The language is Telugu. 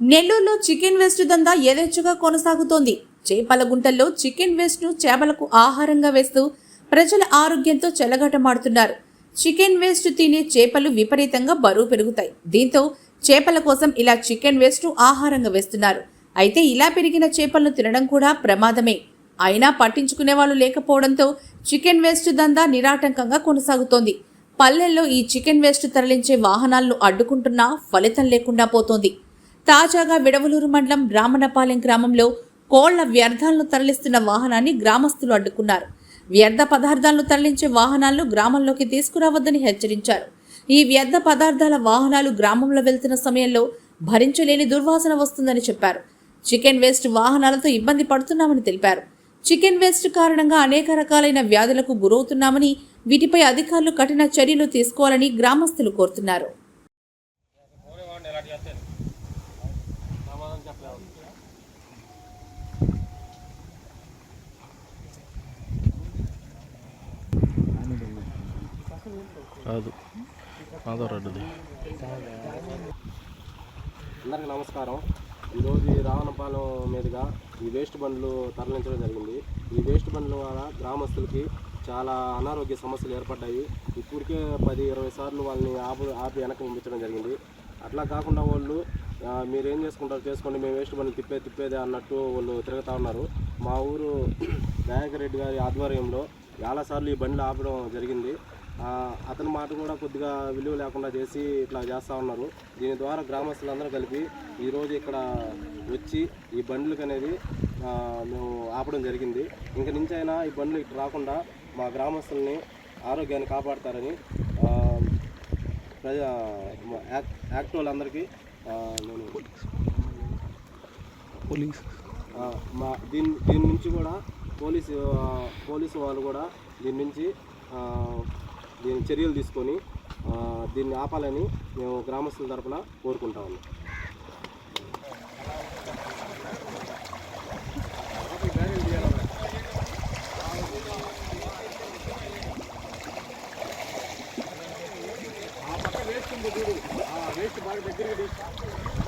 నెల్లూరులో చికెన్ వేస్ట్ దందా యథేచ్ఛగా కొనసాగుతోంది. చేపల గుంటల్లో చికెన్ వేస్ట్ను చేపలకు ఆహారంగా వేస్తూ ప్రజల ఆరోగ్యంతో చెలగాటమాడుతున్నారు. చికెన్ వేస్ట్ తినే చేపలు విపరీతంగా బరువు పెరుగుతాయి. దీంతో చేపల కోసం ఇలా చికెన్ వేస్ట్ ఆహారంగా వేస్తున్నారు. అయితే ఇలా పెరిగిన చేపలను తినడం కూడా ప్రమాదమే. అయినా పట్టించుకునే వాళ్ళు లేకపోవడంతో చికెన్ వేస్ట్ దందా నిరాటంకంగా కొనసాగుతోంది. పల్లెల్లో ఈ చికెన్ వేస్ట్ తరలించే వాహనాలను అడ్డుకుంటున్నా ఫలితం లేకుండా పోతోంది. తాజాగా విడవలూరు మండలం బ్రాహ్మణపాలెం గ్రామంలో కోళ్ళ వ్యర్థాలను తరలిస్తున్న వాహనాన్ని గ్రామస్తులు అడ్డుకున్నారు. వ్యర్థ పదార్థాలను తరలించే వాహనాలను గ్రామంలోకి తీసుకురావద్దని హెచ్చరించారు. ఈ వ్యర్థ పదార్థాల వాహనాలు గ్రామంలో వెళ్తున్న సమయంలో భరించలేని దుర్వాసన వస్తుందని చెప్పారు. చికెన్ వేస్ట్ వాహనాలతో ఇబ్బంది పడుతున్నామని తెలిపారు. చికెన్ వేస్ట్ కారణంగా అనేక రకాలైన వ్యాధులకు గురవుతున్నామని వీటిపై అధికారులు కఠిన చర్యలు తీసుకోవాలని గ్రామస్తులు కోరుతున్నారు. కాదు. ఆధార్ అడ్డది అందరికి నమస్కారం. ఈరోజు రావణపాలెం మీదుగా ఈ వేస్ట్ బండ్లు తరలించడం జరిగింది. ఈ వేస్ట్ బండ్ల వల్ల గ్రామస్తులకి చాలా అనారోగ్య సమస్యలు ఏర్పడ్డాయి. ఇప్పటికే పది ఇరవై సార్లు వాళ్ళని ఆపు ఆపి వెనక్కి పంపించడం జరిగింది. అట్లా కాకుండా వాళ్ళు మీరేం చేసుకుంటారు చేసుకోండి మేము వేస్ట్ బండ్లు తిప్పే తిప్పేదే అన్నట్టు వాళ్ళు తిరుగుతూ ఉన్నారు. మా ఊరు నాయకరెడ్డి గారి ఆధ్వర్యంలో చాలాసార్లు ఈ బండ్లు ఆపడం జరిగింది. అతని మాట కూడా కొద్దిగా విలువ లేకుండా చేసి ఇట్లా చేస్తూ ఉన్నారు. దీని ద్వారా గ్రామస్తులందరూ కలిపి ఈరోజు ఇక్కడ వచ్చి ఈ బండ్లకు అనేది మేము ఆపడం జరిగింది. ఇంక నుంచైనా ఈ బండ్లు ఇటు రాకుండా మా గ్రామస్తుల్ని ఆరోగ్యాన్ని కాపాడతారని యాక్ట్ యాక్ట్ వాళ్ళందరికీ నేను పోలీస్. మా దీని దీని నుంచి కూడా పోలీసు పోలీసు వాళ్ళు కూడా దీని నుంచి దీని చర్యలు తీసుకొని దీన్ని ఆపాలని మేము గ్రామస్తుల తరపున కోరుకుంటాము